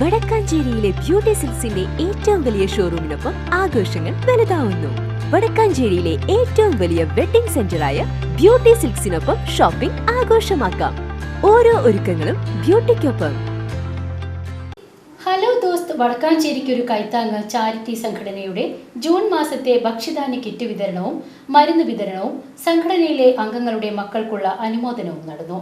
വടക്കാഞ്ചേരിയിലെ beauty സിൽസിന്റെ ഏറ്റവും വലിയ ഷോറൂമിനൊപ്പം ആഘോഷങ്ങൾ വലുതാവുന്നു. വടക്കാഞ്ചേരിയിലെ ഏറ്റവും വലിയ വെഡിംഗ് സെന്ററായ ബ്യൂട്ടി സിൽക്സിനൊപ്പം ഷോപ്പിംഗ് ആഘോഷമാക്കാം. ഓരോ ഒരുക്കങ്ങളും ബ്യൂട്ടിക്കൊപ്പം. ഹലോ ദോസ്ത് വടക്കാഞ്ചേരിക്ക് ഒരു കൈത്താങ്ങ് ചാരിറ്റി സംഘടനയുടെ ജൂൺ മാസത്തെ ഭക്ഷ്യധാന്യ കിറ്റ് വിതരണവും മരുന്ന് വിതരണവും സംഘടനയിലെ അംഗങ്ങളുടെ മക്കൾക്കുള്ള അനുമോദനവും നടന്നു.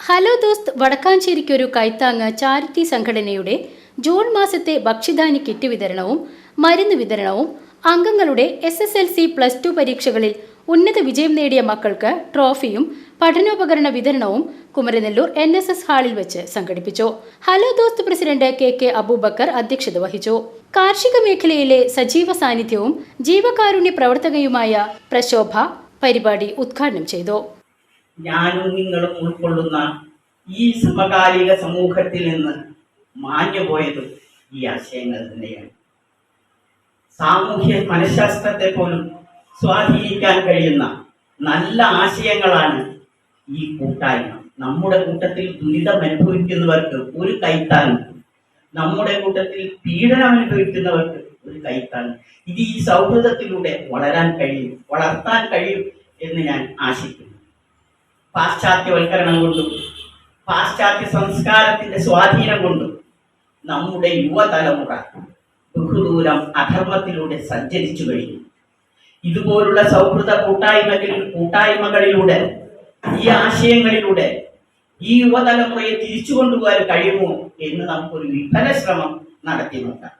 ഹലോ ദോസ്ത് വടക്കാഞ്ചേരിക്ക് ഒരു കൈത്താങ്ങ് ചാരിറ്റി സംഘടനയുടെ ജൂൺ മാസത്തെ ഭക്ഷ്യധാന്യ കിറ്റ് വിതരണവും മരുന്ന് വിതരണവും അംഗങ്ങളുടെ S S L C plus two പരീക്ഷകളിൽ ഉന്നത വിജയം നേടിയ മക്കൾക്ക് ട്രോഫിയും പഠനോപകരണ വിതരണവും കുമരനെല്ലൂർ എൻ എസ് എസ് ഹാളിൽ വെച്ച് സംഘടിപ്പിച്ചു. Hello Dost president K K Aboobacker അധ്യക്ഷത വഹിച്ചു. കാർഷിക മേഖലയിലെ സജീവ സാന്നിധ്യവും ജീവകാരുണ്യ പ്രവർത്തകയുമായ പ്രശോഭ പരിപാടി ഉദ്ഘാടനം ചെയ്തു. ഞാനും നിങ്ങളും ഉൾക്കൊള്ളുന്ന ഈ സമകാലിക സമൂഹത്തിൽ നിന്ന് മാഞ്ഞുപോയതും ഈ ആശയങ്ങൾ തന്നെയാണ്. സാമൂഹ്യ മനഃശാസ്ത്രത്തെ പോലും സ്വാധീനിക്കാൻ കഴിയുന്ന നല്ല ആശയങ്ങളാണ് ഈ കൂട്ടായ്മ. നമ്മുടെ കൂട്ടത്തിൽ ദുരിതം അനുഭവിക്കുന്നവർക്ക് ഒരു കൈത്താനും നമ്മുടെ കൂട്ടത്തിൽ പീഡനം അനുഭവിക്കുന്നവർക്ക് ഒരു കൈത്താനും ഇത് ഈ സൗഹൃദത്തിലൂടെ വളരാൻ കഴിയും വളർത്താൻ കഴിയും എന്ന് ഞാൻ ആശിക്കുന്നു. പാശ്ചാത്യവൽക്കരണം കൊണ്ടും പാശ്ചാത്യ സംസ്കാരത്തിന്റെ സ്വാധീനം കൊണ്ടും നമ്മുടെ യുവതലമുറ ബഹുദൂരം അധർമ്മത്തിലൂടെ സഞ്ചരിച്ചു കഴിഞ്ഞു. ഇതുപോലുള്ള സൗഹൃദ കൂട്ടായ്മകളിൽ കൂട്ടായ്മകളിലൂടെ ഈ ആശയങ്ങളിലൂടെ ഈ യുവതലമുറയെ തിരിച്ചു കൊണ്ടുപോകാൻ കഴിയുമോ എന്ന് നമുക്കൊരു വിഫല ശ്രമം നടത്തി നോക്കാം.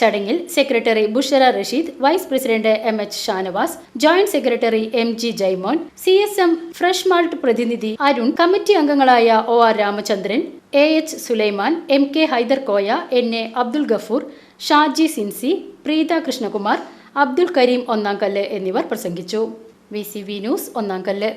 ചടങ്ങിൽ secretary Bushara Rasheed vice president M H Shanavas joint secretary M G Jaimon C S M fresh malt പ്രതിനിധി അരുൺ കമ്മിറ്റി അംഗങ്ങളായ O R Ramachandran A H Sulaiman M K Haider Koya N A Abdul Gafoor Shaji Sincy Preetha Krishnakumar Abdul Karim Onnamkallu എന്നിവർ പ്രസംഗിച്ചു. V C V news Onnamkallu.